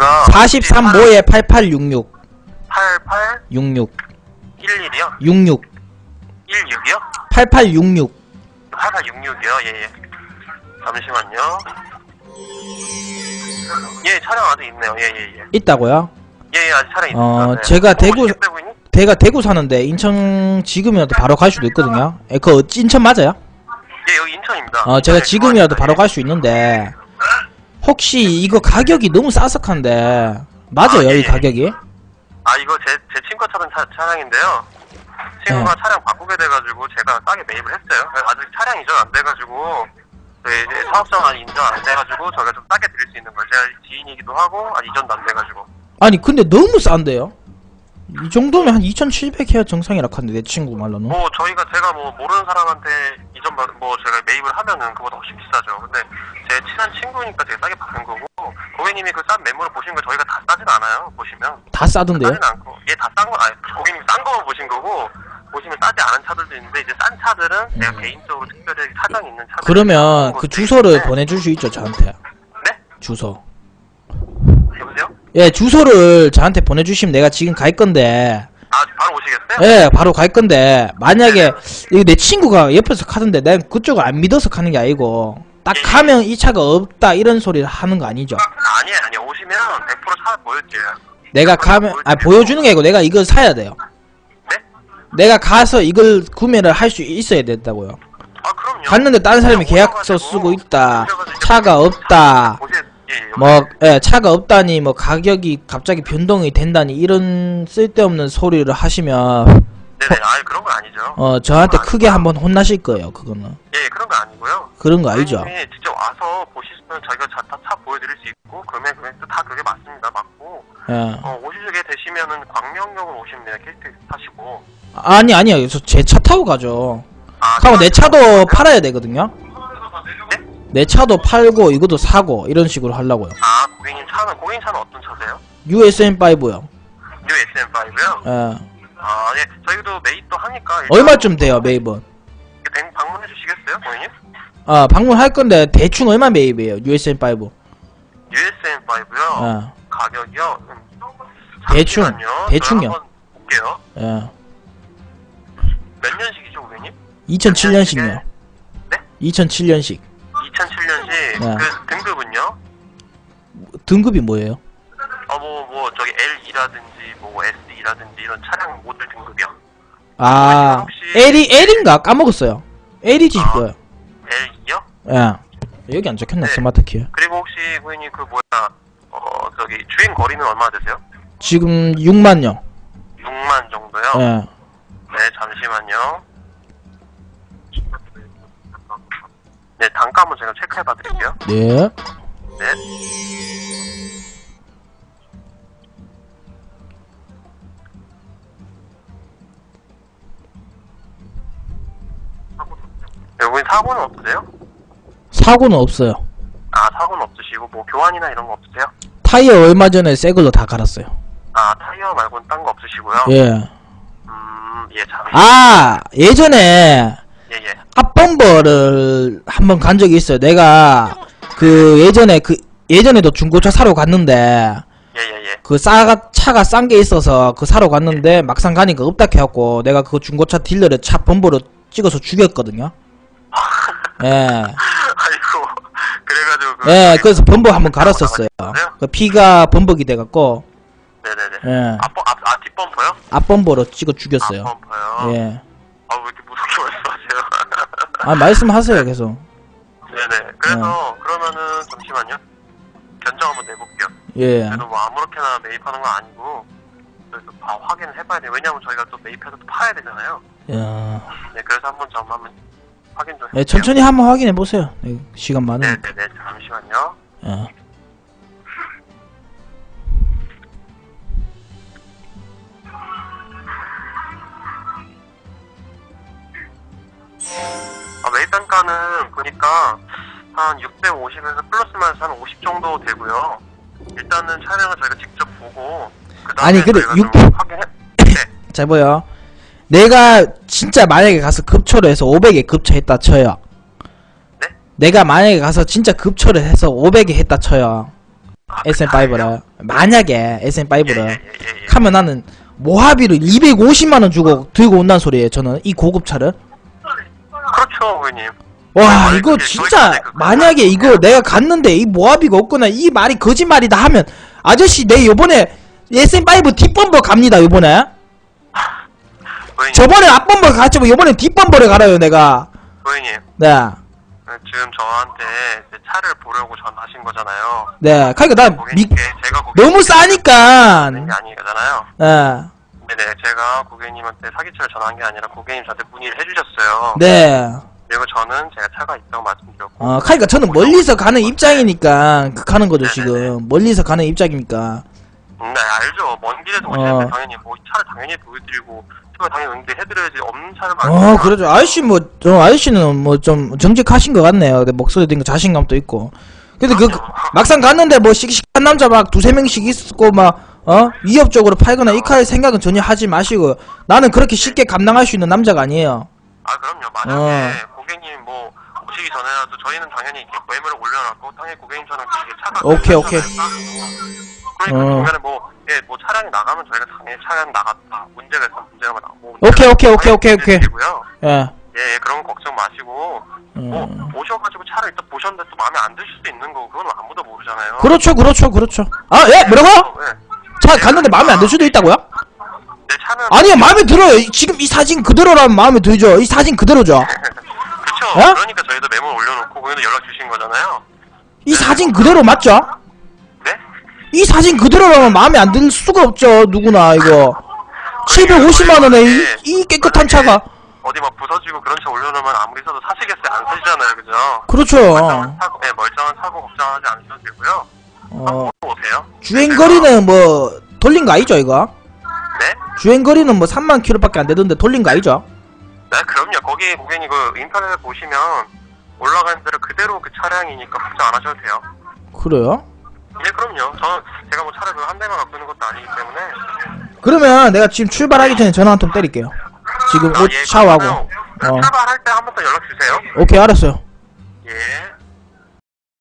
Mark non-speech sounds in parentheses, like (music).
제가 43 모에 8866 88 66 11이요? 66 16이요? 8866 8866이요? 예, 예. 잠시만요. 예, 차량 아직 있네요. 예, 예, 예. 있다고요? 예, 예, 아직 차량 있습니다. 어, 네. 제가 대구-? 제가 대구 사는데 인천 지금이라도 바로 갈 수도 있거든요. 에, 그 인천 맞아요? 예, 여기 인천입니다. 어, 제가 인천에 지금이라도. 바로 갈 수 있는데 혹시 이거 가격이 너무 싸석한데 맞아요, 아, 예, 이 예. 가격이? 아, 이거 제, 제 친구가 타던 차, 차량인데요. 친구가 네. 차량 바꾸게 돼가지고 제가 싸게 매입을 했어요. 아직 차량 이전 안 돼가지고 네, 이제 사업자가 인정 안 돼가지고 저희가 좀 싸게 드릴 수 있는 거예요. 제가 지인이기도 하고 아직 이전도 안 돼가지고. 아니 근데 너무 싼데요? 이 정도면 한 2,700 해야 정상이라 하는데 내 친구 말로는 뭐 저희가 제가 뭐 모르는 사람한테 이전 받- 뭐 제가 매입을 하면은 그보다 훨씬 비싸죠. 근데 제 친한 친구니까 제가 싸게 받은 거고 고객님이 그 싼 매물을 보신 거 저희가 다 싸진 않아요. 보시면 다 싸던데요? 싸진 않고 얘 다 싼 거 아니 고객님 싼 거만 보신 거고 보시면 싸지 않은 차들도 있는데 이제 싼 차들은 제가 개인적으로 특별히 사정이 있는 차들 음. 그러면 그 주소를 보내줄 수 있죠 저한테 네? 주소? 예 주소를 저한테 보내주시면 내가 지금 갈 건데. 아 바로 오시겠어요? 예 바로 갈 건데. 만약에 이거 내 친구가 옆에서 가던데 내가 그쪽을 안 믿어서 가는 게 아니고 딱 가면 이 차가 없다 이런 소리를 하는 거 아니죠? 아니에요. 아니에요. 오시면 100%차 보여드려요. 내가 가면 아 보여주는 게 아니고 내가 이걸 사야 돼요. 네? 내가 가서 이걸 구매를 할 수 있어야 된다고요. 아 그럼요. 갔는데 다른 사람이 계약서 쓰고 있다. 차가 없다. 보시- 예, 예, 뭐 예, 차가 없다니 뭐 가격이 갑자기 변동이 된다니 이런 쓸데없는 소리를 하시면 네네 아 그런 건 아니죠. 어 저한테 크게 한번 혼나실 거예요 그거는. 예 그런 거 아니고요. 그런 거 알죠? 고객님이 직접 와서 보시면 저희가 차, 다차 보여드릴 수 있고 금액 금액도 다 그게 맞습니다 맞고. 예. 어, 오시게 되시면은 광명역으로 오시면 돼요 KTX 타시고. 아니 아니요. 제차 타고 가죠. 아 하고 내 차도 그러면- 팔아야 되거든요. 네? 내 차도 팔고 이것도 사고 이런 식으로 하려고요 아 고객님 차는 고객님 차는 어떤 차세요? USM5요 뉴 SM5요? 예. 아 예 저희도 매입도 하니까 일단 얼마쯤 돼요 매입은? 방- 방문해 주시겠어요 고객님? 아 방문할 건데 대충 얼마 매입이에요 USM5 USM5요 예. 가격이요? 음, 대충, 잠시만요. 대충요. 한번 볼게요 예. 몇 년식이죠 고객님? 2007년식이요 네? 2007년식 2007년식 네. 그 등급은요? 등급이 뭐예요? 어뭐뭐 저기 L2라든지 뭐 SE라든지 이런 차량 모델 등급이요. 아 혹시- L이 L인가 까먹었어요 L이지 아. 싶어요 L2요? 예 여기 안 적혔나 네. 스마트 키에 그리고 혹시 고객님 그 뭐야 어 저기 주행 거리는 얼마 되세요? 지금 6만요 6만 정도요? 예 네 잠시만요. 네 단가 한번 제가 체크해 봐 드릴게요. 네. 네. 여기 사고는 없으세요? 사고는 없어요 아 사고는 없으시고 뭐 교환이나 이런 거 없으세요? 타이어 얼마 전에 새 걸로 다 갈았어요 아 타이어 말고는 딴 거 없으시고요. 예. 음 예 잠시. 아 예전에 예 예. 앞범버를 한번 간 적이 있어요 내가 그 예전에 그 예전에도 중고차 사러 갔는데 예 예 예. 그 싸가 차가 싼 게 있어서 그 사러 갔는데 막상 가니까 없다 해갖고 내가 그 중고차 딜러를 차 범버로 찍어서 죽였거든요 (laughs) 예. 아이고 그래가지고 그 예, 그래서 범버 한번 갈았었어요. 나가셨어요? 그 피가 범벅이 돼갖고, 네네네. 예, 앞범 앞아 뒷범퍼요? 앞범버로 찍어 죽였어요. 앞범퍼요. 예. 아 왜 이렇게 무섭게 말씀하세요? 아, 말씀하세요, 계속. 네네. 그래서 그러면은 잠시만요. 견적 한번 내볼게요. 예. 그래도 뭐 아무렇게나 매입하는 건 아니고 그래서 다 확인을 해봐야 돼요. 왜냐면 저희가 또 매입해서 또 파야 되잖아요. 야. 네, 그래서 한번 좀 한번 확인 좀. 예, 해볼게요. 천천히 한번 확인해 보세요. 예, 시간 많으니까. 네네네. 잠시만요. 예. 아, 매입 단가는 보니까 한 650에서 플러스 마이너스 한 50 정도 되고요. 일단은 차량을 저희가 직접 보고 그다음에 아니, 근데 저희가 육- 좀 확인해. (laughs) 네. 잘 보여. 내가 진짜 만약에 가서 급초를 해서 500에 급초했다 쳐요. 네? 내가 만약에 가서 진짜 급초를 해서 500에 했다 쳐요. SM5를 만약에 SM5를 예, 예, 예, 예. 하면 나는 모하비를 250만원 주고 들고 온다는 소리예요 저는 이 고급차를 그렇죠, 고객님. 와 네, 이거 진짜 만약에 이거 내가 갔는데 이 모하비가 없거나 이 말이 거짓말이다 하면 아저씨 내 요번에 SM5 뒷범버 갑니다 요번에 저번에 앞범버 갔지만 요번에 뒷범버를 갈아요 내가 고객님. 네 네, 지금 저한테 차를 보려고 전화하신 거잖아요. 네, 그러니까 나 미, 고객님께 제가 고객님 너무 싸니까. 게 아니잖아요. 예, 네네, 제가 고객님한테 사기차를 전화한 게 아니라 고객님 저한테 문의를 해주셨어요. 네. 그리고 저는 제가 차가 있다고 말씀드렸고. 어, 그러니까 저는 멀리서 가는 입장이니까 그 가는 거죠 지금. 멀리서 가는 입장이니까. 음, 네, 알죠. 먼 길에서 어. 오시는데 당연히 뭐 차를 당연히 보여드리고 차가 당연히 응대 해드려야지 없는 차를 어, 그러죠. 아저씨 뭐, 저 아저씨는 뭐 좀 정직하신 것 같네요. 내 목소리 듣니까 자신감도 있고. 근데 그 (laughs) 막상 갔는데 뭐 씩씩한 남자 막 두세 명씩 있고 막 어? 위협적으로 팔거나 이칼 생각은 전혀 하지 마시고 나는 그렇게 쉽게 감당할 수 있는 남자가 아니에요. 아 그럼요. 만약에 어. 고객님 뭐 오시기 전에라도 저희는 당연히 이렇게 매물을 올려놨고 당연히 고객님처럼 이렇게 차가 오케이, 오케이. 그러니까 어. 중간에 뭐, 예, 뭐 차량이 나가면 저희가 당연히 차량 나갔다 문제가 있으면 문제가 나고 오케이, 오케이, 오케이, 오케이, 오케이. 고요 예. 예, 예, 그런 거 걱정 마시고 뭐 음. 오셔가지고 차를 일단 보셨는데 또 마음에 안 드실 수도 있는 거고 그건 아무도 모르잖아요. 그렇죠, 그렇죠, 그렇죠. 아, 예, 뭐라고? 예. 차 갔는데 마음에 안 들 수도 있다고요? 내 차는 아니요, 마음에 들어요. 이- 지금 이 사진 그대로라면 마음에 들죠. 이 사진 그대로죠. (laughs) 그쵸. 어? 그러니까 저희도 메모 올려놓고 거기도 연락 주신 거잖아요. 이 사진 그대로 맞죠? 네? 이 사진 그대로라면 마음에 안 들 수가 없죠. 누구나 이거. 750만 원에 이, 이 깨끗한 차가. 어디 막 부서지고 그런 차 올려놓으면 아무리 써도 사시겠어요? 안 쓰시잖아요, 그죠? 그렇죠. 멀쩡한 사고, 네, 멀쩡한 사고 걱정하지 않으셔도 되고요. 어, 한번 오세요. 주행 거리는 뭐 돌린 거 아니죠, 이거? 네? 주행 거리는 뭐 3만 킬로밖에 안 되던데 돌린 거 아니죠? 네, 그럼요. 거기 고객님 그 인터넷에 보시면 올라가는 대로 그대로 그 차량이니까 걱정 안 하셔도 돼요. 그래요? 네, 그럼요. 저는 제가 뭐 차를 그한 대만 갖고 있는 것도 아니기 때문에. 그러면 내가 지금 출발하기 전에 전화 한 통 때릴게요. 지금 아, 옷 예, 샤워하고. 그러면 그 어. 출발할 때 한 번 더 연락 주세요. 오케이, 알았어요. 예.